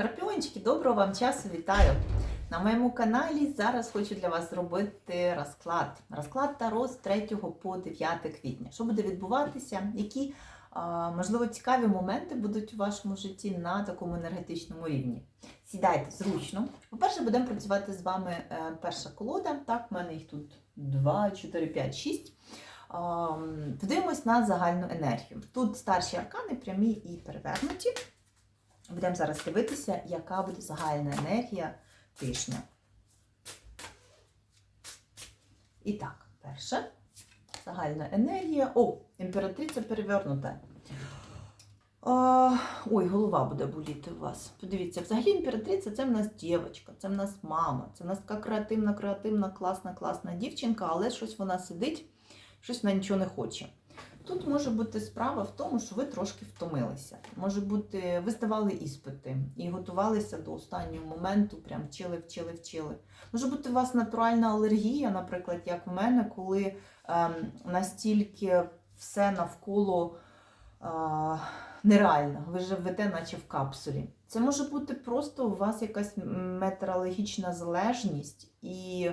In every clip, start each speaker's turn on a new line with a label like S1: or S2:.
S1: Скорпіончики, доброго вам часу вітаю! На моєму каналі зараз хочу для вас зробити розклад. Розклад Таро з 3 по 9 квітня. Що буде відбуватися? Які, можливо, цікаві моменти будуть у вашому житті на такому енергетичному рівні? Сідайте зручно. По-перше, будемо працювати з вами е, перша колода. Так, в мене їх тут 2, 4, 5, 6. Подивимось на загальну енергію. Тут старші аркани, прямі і перевернуті. Будемо зараз дивитися, яка буде загальна енергія тижня. І так, перше. Загальна енергія. О, імператриця перевернута. А, ой, голова буде боліти у вас. Подивіться, взагалі імператриця це в нас дівчинка, це в нас мама, це в нас така креативна, креативна, класна, класна дівчинка, але щось вона сидить, щось вона нічого не хоче. Тут може бути справа в тому, що ви трошки втомилися. Може бути, ви здавали іспити і готувалися до останнього моменту, прям вчили, вчили, вчили. Може бути, у вас натуральна алергія, наприклад, як в мене, коли ем, настільки все навколо е, нереально, ви живете, наче в капсулі. Це може бути просто у вас якась метеорологічна залежність і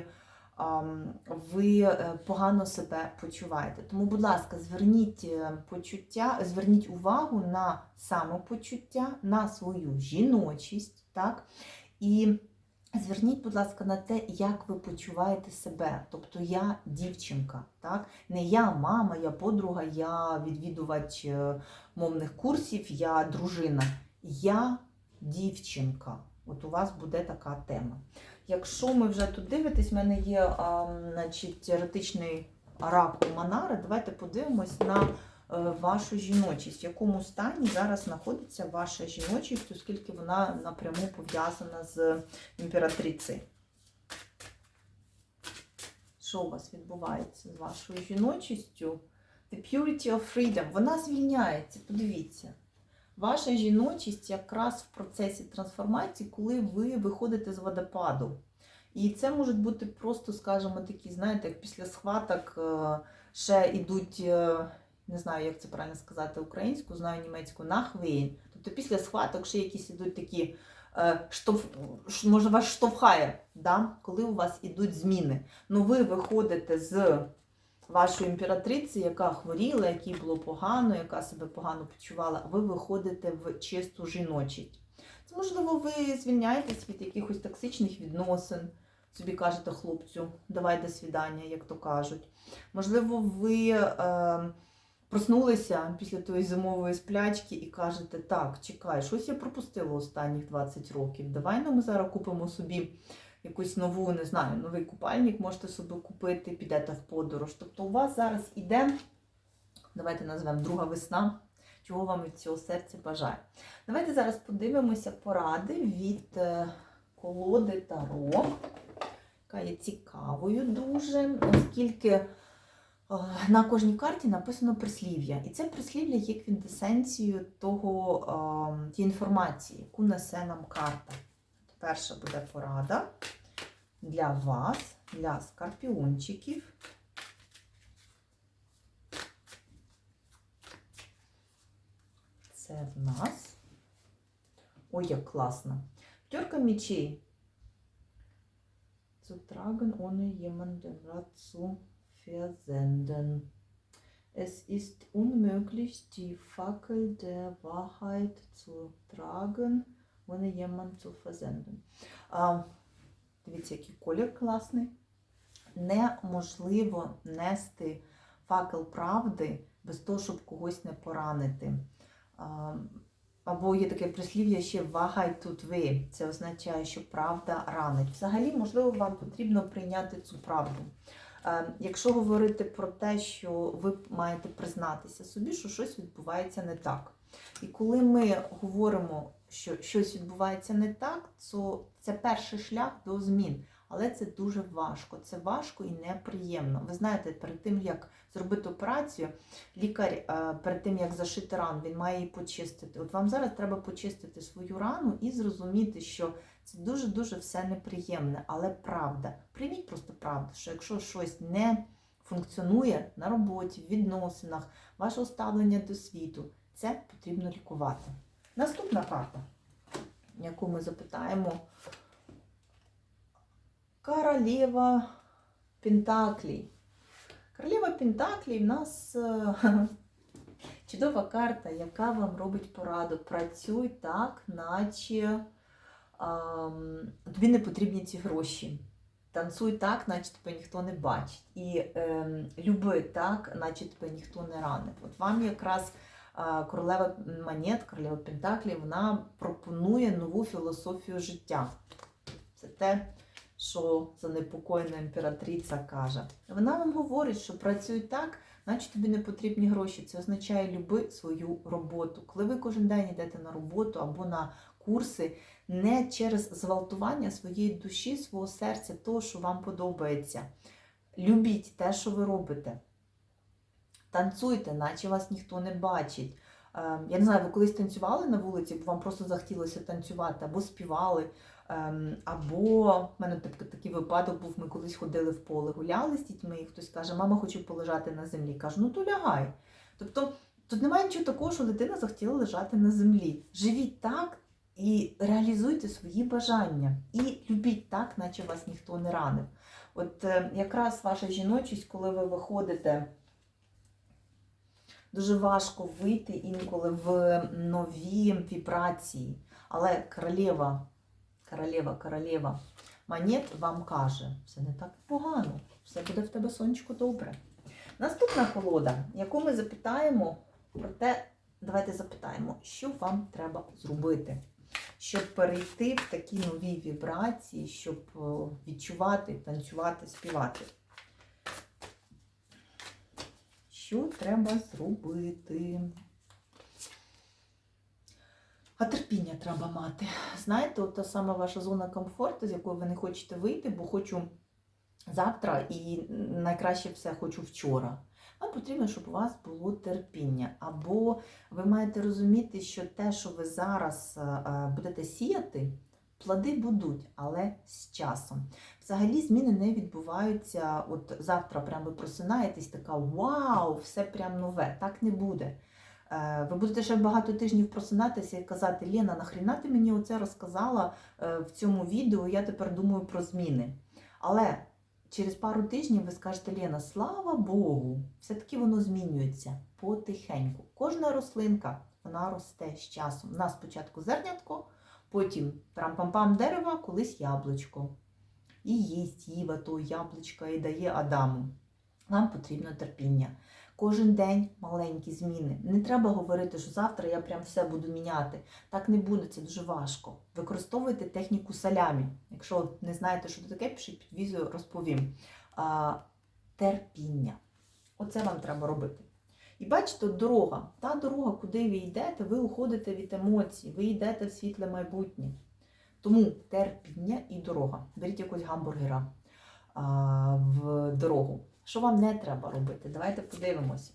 S1: ви е, погано себе почуваєте. Тому, будь ласка, зверніть е, почуття, зверніть увагу на самопочуття, на свою жіночість, так? І зверніть, будь ласка, на те, як ви почуваєте себе. Тобто я дівчинка, так? Не я мама, я подруга, я відвідувач е, мовних курсів, я дружина. Я дівчинка. От у вас буде така тема. Якщо ми вже тут дивитесь, в мене є а, значить, теоретичний оракул Манара. Давайте подивимось на е, вашу жіночість, в якому стані зараз знаходиться ваша жіночість, оскільки вона напряму пов'язана з імператрицею. Що у вас відбувається з вашою жіночістю? The purity of freedom. Вона звільняється, подивіться. Ваша жіночість якраз в процесі трансформації, коли ви виходите з водопаду. І це можуть бути просто, скажімо, такі, знаєте, як після схваток е, ще йдуть, е, не знаю, як це правильно сказати українську, знаю німецьку, нахвейн. Тобто після схваток ще якісь ідуть такі, е, штовх, може вас штовхає, да? коли у вас ідуть зміни. Ну ви виходите з вашої імператриці, яка хворіла, якій було погано, яка себе погано почувала, ви виходите в чисту жіночість. Можливо, ви звільняєтесь від якихось токсичних відносин, собі кажете хлопцю, давай до свідання, як то кажуть. Можливо, ви е, проснулися після тої зимової сплячки і кажете, так, чекай, щось я пропустила останніх 20 років. Давай ну, ми зараз купимо собі якусь нову, не знаю, новий купальник можете собі купити, підете в подорож. Тобто у вас зараз іде, давайте назвемо друга весна, чого вам від цього серця бажає. Давайте зараз подивимося поради від е, колоди Таро, яка є цікавою дуже, оскільки е, на кожній карті написано прислів'я. І це прислів'я є квінтесенцією того, е, тієї інформації, яку несе нам карта. Перша буде порада для вас, для скорпіончиків. Це в нас. Ой, як класно. П'ятерка мечей. Zu tragen, ohne jemanden Rat zu versenden. Es ist unmöglich, die Fackel der Wahrheit zu tragen, Zu versenden. А, дивіться, який колір класний. Неможливо нести факел правди без того, щоб когось не поранити. Або є таке прислів'я ще вагай тут ви. Це означає, що правда ранить. Взагалі, можливо, вам потрібно прийняти цю правду. Якщо говорити про те, що ви маєте признатися собі, що щось відбувається не так. І коли ми говоримо, що щось відбувається не так, то це перший шлях до змін. Але це дуже важко. Це важко і неприємно. Ви знаєте, перед тим як зробити операцію, лікар е, перед тим як зашити рану, він має її почистити. От вам зараз треба почистити свою рану і зрозуміти, що це дуже дуже все неприємне, але правда. Прийміть просто правду, що якщо щось не функціонує на роботі, в відносинах, ваше ставлення до світу, це потрібно лікувати. Наступна карта. яку ми запитаємо. Королева Пентаклі. Королева Пентаклі в нас е, чудова карта, яка вам робить пораду. Працюй так, наче тобі не потрібні ці гроші. Танцуй так, наче тебе ніхто не бачить. І ем, люби так, наче тебе ніхто не ранив. От вам якраз королева монет, королева Пентаклі, вона пропонує нову філософію життя. Це те, що занепокоєна імператриця каже. Вона вам говорить, що працюй так, наче тобі не потрібні гроші. Це означає люби свою роботу. Коли ви кожен день йдете на роботу або на курси, не через зґвалтування своєї душі, свого серця, того, що вам подобається. Любіть те, що ви робите. Танцюйте, наче вас ніхто не бачить. Е, Я не знаю, ви колись танцювали на вулиці, бо вам просто захотілося танцювати, або співали, ем, або в мене такий випадок був, ми колись ходили в поле, гуляли з дітьми, і хтось каже, мама, хочу полежати на землі. Кажу, ну то лягай. Тобто тут немає нічого такого, що дитина захотіла лежати на землі. Живіть так і реалізуйте свої бажання. І любіть так, наче вас ніхто не ранив. От е, якраз ваша жіночість, коли ви виходите. Дуже важко вийти інколи в нові вібрації. Але королева, королева, королева монет вам каже, все не так погано, все буде в тебе сонечко добре. Наступна колода, яку ми запитаємо про те, давайте запитаємо, що вам треба зробити, щоб перейти в такі нові вібрації, щоб е, відчувати, танцювати, співати. Що треба зробити? А терпіння треба мати. Знаєте, от та сама ваша зона комфорту, з якої ви не хочете вийти, бо хочу завтра і найкраще все хочу вчора. Вам потрібно, щоб у вас було терпіння. Або ви маєте розуміти, що те, що ви зараз е, е, будете сіяти, плоди будуть, але з часом. Взагалі зміни не відбуваються. От завтра прямо ви просинаєтесь, така вау, все прям нове. Так не буде. Е, Ви будете ще багато тижнів просинатися і казати, Лена, нахріна ти мені оце розказала е, в цьому відео, я тепер думаю про зміни. Але через пару тижнів ви скажете, Лена, слава Богу, все-таки воно змінюється потихеньку. Кожна рослинка вона росте з часом. У нас спочатку зернятко, потім трам-пам-пам дерева, колись яблучко. І їсть Іва то яблучка і дає Адаму. Вам потрібно терпіння. Кожен день маленькі зміни. Не треба говорити, що завтра я прям все буду міняти. Так не буде, це дуже важко. Використовуйте техніку салямі. Якщо не знаєте, що це таке, пишіть під відео, розповім. А, терпіння. Оце вам треба робити. І бачите, дорога. Та дорога, куди ви йдете, ви уходите від емоцій, ви йдете в світле майбутнє. Тому терпіння і дорога. Беріть якогось гамбургера а, в дорогу. Що вам не треба робити? Давайте подивимось.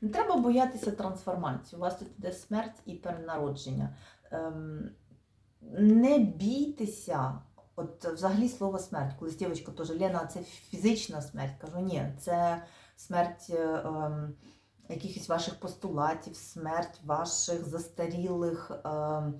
S1: Не треба боятися трансформації. У вас тут іде смерть і перенародження. Ем, не бійтеся, от взагалі слово смерть. Колись дівчинка теж Лена, це фізична смерть. Кажу, ні, це смерть ем, якихось ваших постулатів, смерть ваших застарілих, ем,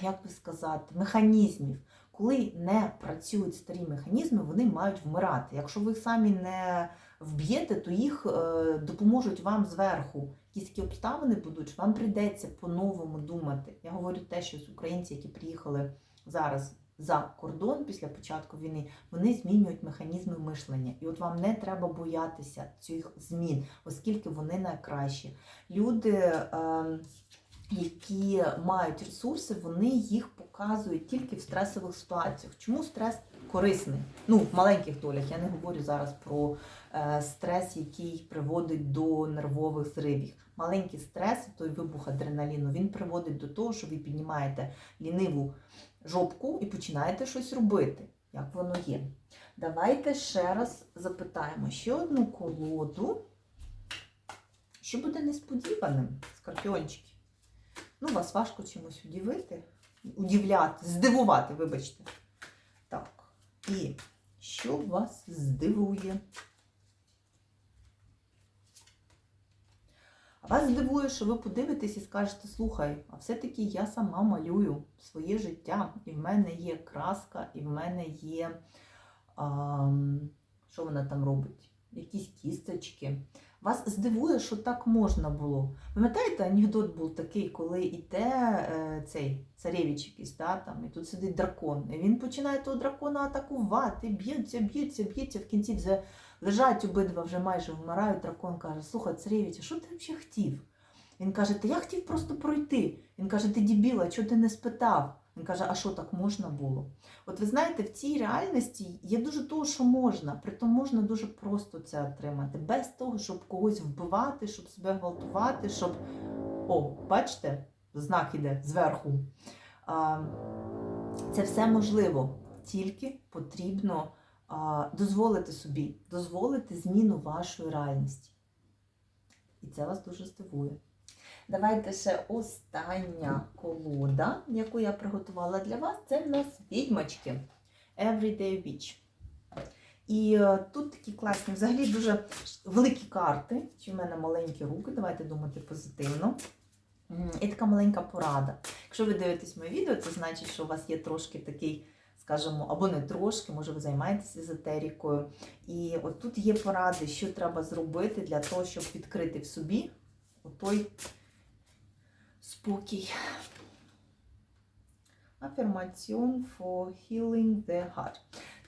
S1: як би сказати, механізмів. Коли не працюють старі механізми, вони мають вмирати. Якщо ви їх самі не вб'єте, то їх е, допоможуть вам зверху. Якісь обставини будуть, вам прийдеться по-новому думати. Я говорю те, що українці, які приїхали зараз за кордон після початку війни, вони змінюють механізми мишлення. І от вам не треба боятися цих змін, оскільки вони найкращі. Люди. Е, які мають ресурси, вони їх показують тільки в стресових ситуаціях. Чому стрес корисний? Ну, в маленьких долях. Я не говорю зараз про е, стрес, який приводить до нервових зривів. Маленький стрес, той вибух адреналіну, він приводить до того, що ви піднімаєте ліниву жопку і починаєте щось робити. Як воно є? Давайте ще раз запитаємо ще одну колоду. Що буде несподіваним, скорпіончики? Ну, вас важко чимось удивити, удивляти, здивувати, вибачте. Так. І що вас здивує? Вас здивує, що ви подивитесь і скажете, слухай, а все-таки я сама малюю своє життя, і в мене є краска, і в мене є. А, що вона там робить? Якісь кісточки. Вас здивує, що так можна було. Пам'ятаєте, анекдот був такий, коли йде е, цей царевич якийсь, да, там, і тут сидить дракон. І він починає того дракона атакувати, б'ються, б'ються, б'ються, в кінці вже лежать обидва, вже майже вмирають. Дракон каже: Слухай, царевич, а що ти взагалі хотів? Він каже, та я хотів просто пройти. Він каже, ти дібіла, чого ти не спитав? Він каже, а що так можна було? От ви знаєте, в цій реальності є дуже того, що можна, притом можна дуже просто це отримати, без того, щоб когось вбивати, щоб себе гвалтувати, щоб. О, бачите, знак іде зверху. Це все можливо, тільки потрібно дозволити собі, дозволити зміну вашої реальності. І це вас дуже здивує. Давайте ще остання колода, яку я приготувала для вас, це в нас відьмачки Everyday Witch. І е, тут такі класні, взагалі дуже великі карти. Чи в мене маленькі руки, давайте думати позитивно. І така маленька порада. Якщо ви дивитесь моє відео, це значить, що у вас є трошки такий, скажімо, або не трошки, може ви займаєтесь езотерікою. І от тут є поради, що треба зробити для того, щоб відкрити в собі той спокій. Афірмаціон for healing the heart.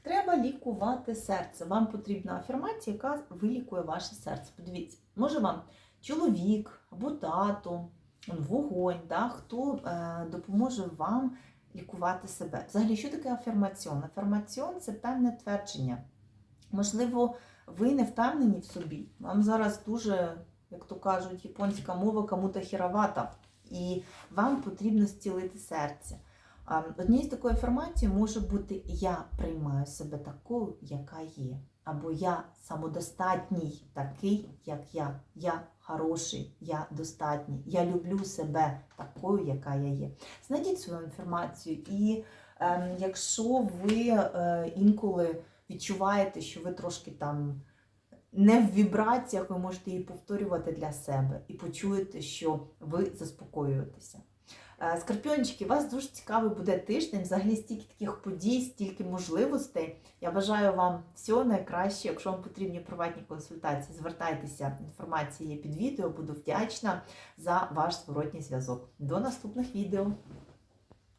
S1: Треба лікувати серце. Вам потрібна афірмація, яка вилікує ваше серце. Подивіться, може вам чоловік або тато, вогонь, да, хто е, допоможе вам лікувати себе. Взагалі, що таке афірмаціон? Афірмаціон це певне твердження. Можливо, ви не впевнені в собі. Вам зараз дуже, як то кажуть, японська мова кому-то хіровата. І вам потрібно зцілити серце. Однією з такої афірмацій може бути Я приймаю себе такою, яка є. Або я самодостатній, такий, як я. Я хороший, я достатній. Я люблю себе такою, яка я є. Знайдіть свою інформацію, і е, якщо ви е, інколи відчуваєте, що ви трошки там не в вібраціях, ви можете її повторювати для себе і почуєте, що ви заспокоюєтеся. Е, Скорпіончики, у вас дуже цікавий буде тиждень. Взагалі стільки таких подій, стільки можливостей. Я бажаю вам всього найкраще. Якщо вам потрібні приватні консультації, звертайтеся. Інформація є під відео. Буду вдячна за ваш зворотній зв'язок. До наступних відео.